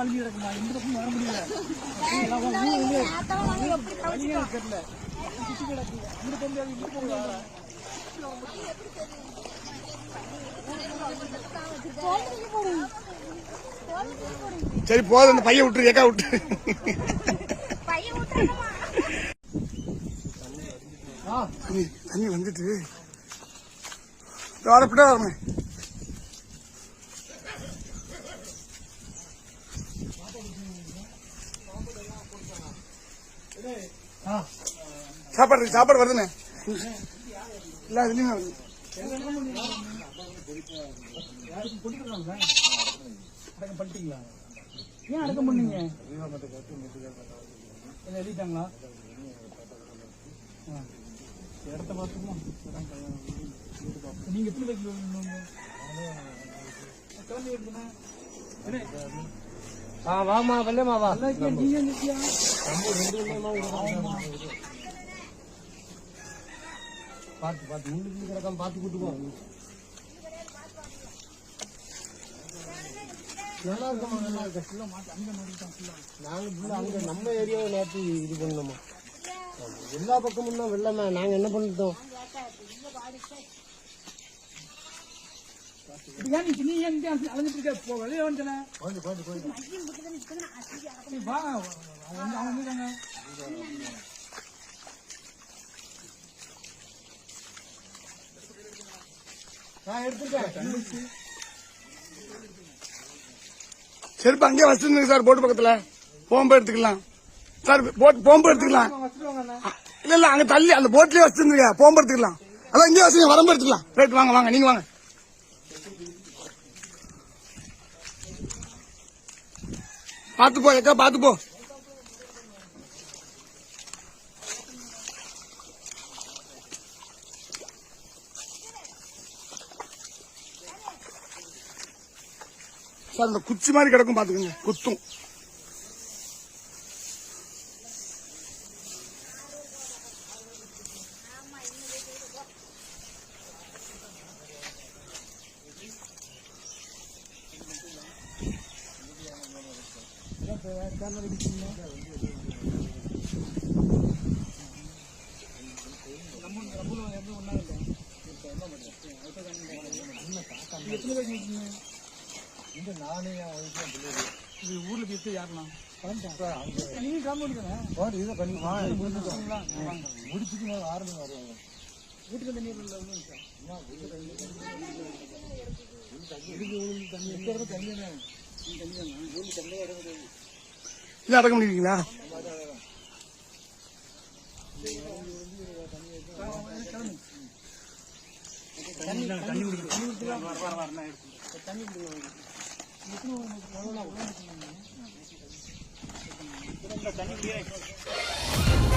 அழுகி கிடக்குமா எந்த பக்கம் வர முடியல. தெரியல. கிடக்கு. சரி போதும். அந்த பையன் விட்டுரு ஏக்கா விட்டு தண்ணி வந்துட்டு. வரப்பிட்டா வரமே சாப்பாடு இருக்கு, சாப்பாடு வருதுண்ணே. இல்ல அதுலயும் வருது யாருக்கும் பண்ணிட்டீங்களா ஏன் அடக்கம் பண்ணீங்க? என்ன எழுதிட்டாங்களா? ஆ. இடத்த பார்த்துக்குமா நீங்க எப்படி வைக்கல கிளம்பி என்ன? ஆ வாமா நீங்க இருக்கியா பார்த்து பார்த்து முன்னுக்கு கிடக்காம பார்த்து கூட்டு போ நல்லா இருக்கமா நல்லா இருக்கு. ஃபுல்லா மாட்டு அங்க மாட்டிட்டான் ஃபுல்லா. நாங்க ஃபுல்லா அங்க நம்ம ஏரியாவை நேற்று இது பண்ணோமா எல்லா பக்கமும் தான் வெள்ளமா நாங்க என்ன பண்ணிட்டோம்? ஏன் நீ நீ ஏன் இங்க அலைஞ்சிட்டு இருக்க போ வெளியே வந்துட்டேன் கொஞ்சம் கொஞ்சம் கொஞ்சம் நீ வா அவன் வந்து அவன் வந்துட்டாங்க நான் எடுத்துட்டேன் செருப்பு அங்கேயே வச்சிருந்துங்க சார் போட்டு பக்கத்துல. போகும்போது எடுத்துக்கலாம். சார் போட் போகும்போது எடுத்துக்கலாம். இல்ல இல்ல அங்க தள்ளி அந்த போட்லயே வச்சிருந்துங்க போகும்போது எடுத்துக்கலாம். அதான் இங்கே வச்சுங்க வரம்பு எடுத்துக்கலாம். ரைட் வாங்க வாங்க நீங்க வாங்க. பாத்து போ எக்கா பாத்து போ சார் இந்த குச்சி மாதிரி கிடக்கும் பாத்துக்கோங்க குத்தும் எத்தனை பேர் இருக்கீங்க இந்த நானே இது ஊர்ல பேசி யாருலாம் நீங்க கிளம்ப தானே இதை பண்ணி வா முடிச்சுங்களா வாங்க முடிச்சுட்டு ஆரம்பி வருவாங்க வீட்டுக்கு தண்ணி இல்லை தண்ணி சார் எங்க தண்ணி தண்ணி என்ன இது அடக்க முடியுங்களா தண்ணி தண்ணி குடிக்க தண்ணி குடிக்கலாம் அடக்கம் வர வர தண்ணி குடிக்கலாம் தண்ணி குடிக்கிறேன்